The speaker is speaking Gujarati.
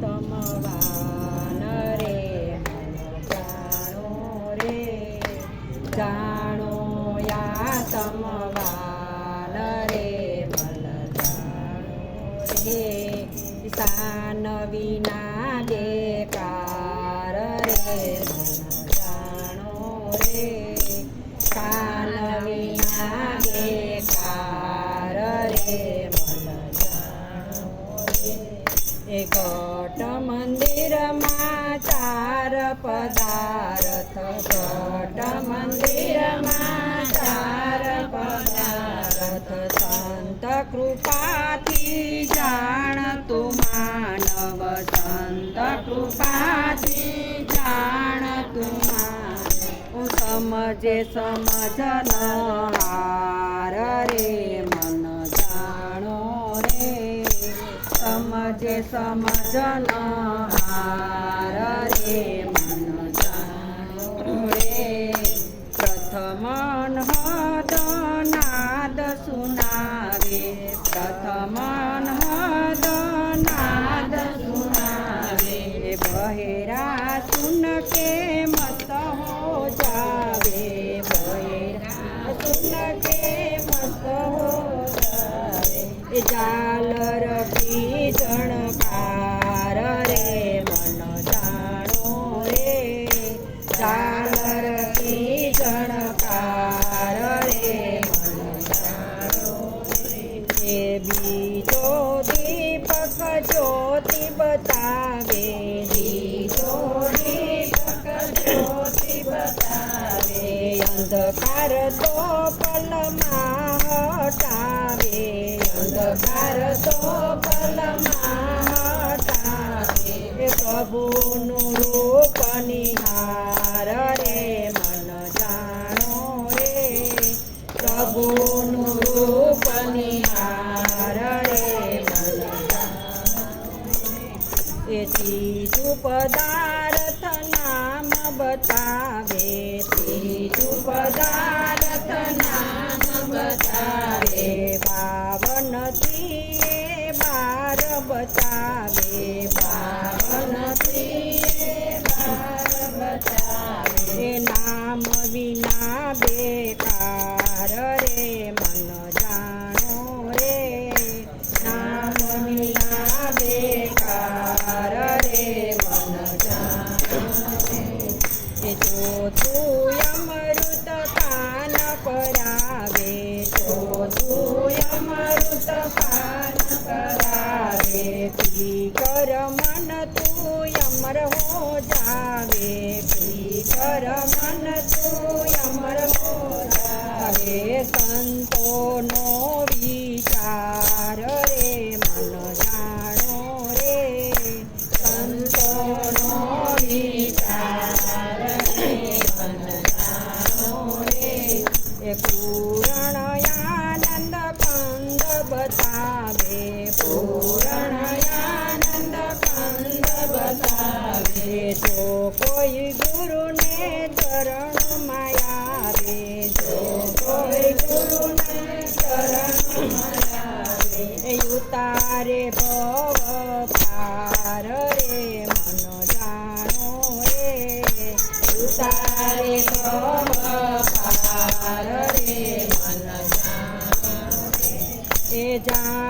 તમવાન રે જાણો રે, જાણો યા તમવાન રે મન જાણો રે સાન વિના બેકાર રે મન घट मंदिर माचार पदारथ घट मंदिर माचार पदार्थ संत कृपाती जाण तू संत कृपाती जाण तू मानव समजे समजन સમજન રે મન જાણો રે પ્રથમ નાદ સુનાવે પ્રથમ નાદ સુનાવે બહેરા સુન કે મત હો જાવે બહેરા સુન કે મત હો જાવે જ્યોતિ બતાવે જ્યોતિ બતાવે અંધકાર તો પલમાં હટાવે, અંધકાર તો પલમાં હટાવે, પ્રભુનું રૂપ નિહાર રે, મન જાણો રે, પ્રભુનું ત્રીજું પદાર્થ નામ બતાવે. ત્રીજું પદાર્થ નામ तो तू अमृत पान करावे. तो तू अमृत पान करावे कर मन तू हो जावे. पी कर मन तू हो जावे. संत ઉતાર રે મન જાણો રે ઉતારે પાર રે મન જાણો રે એ જાણ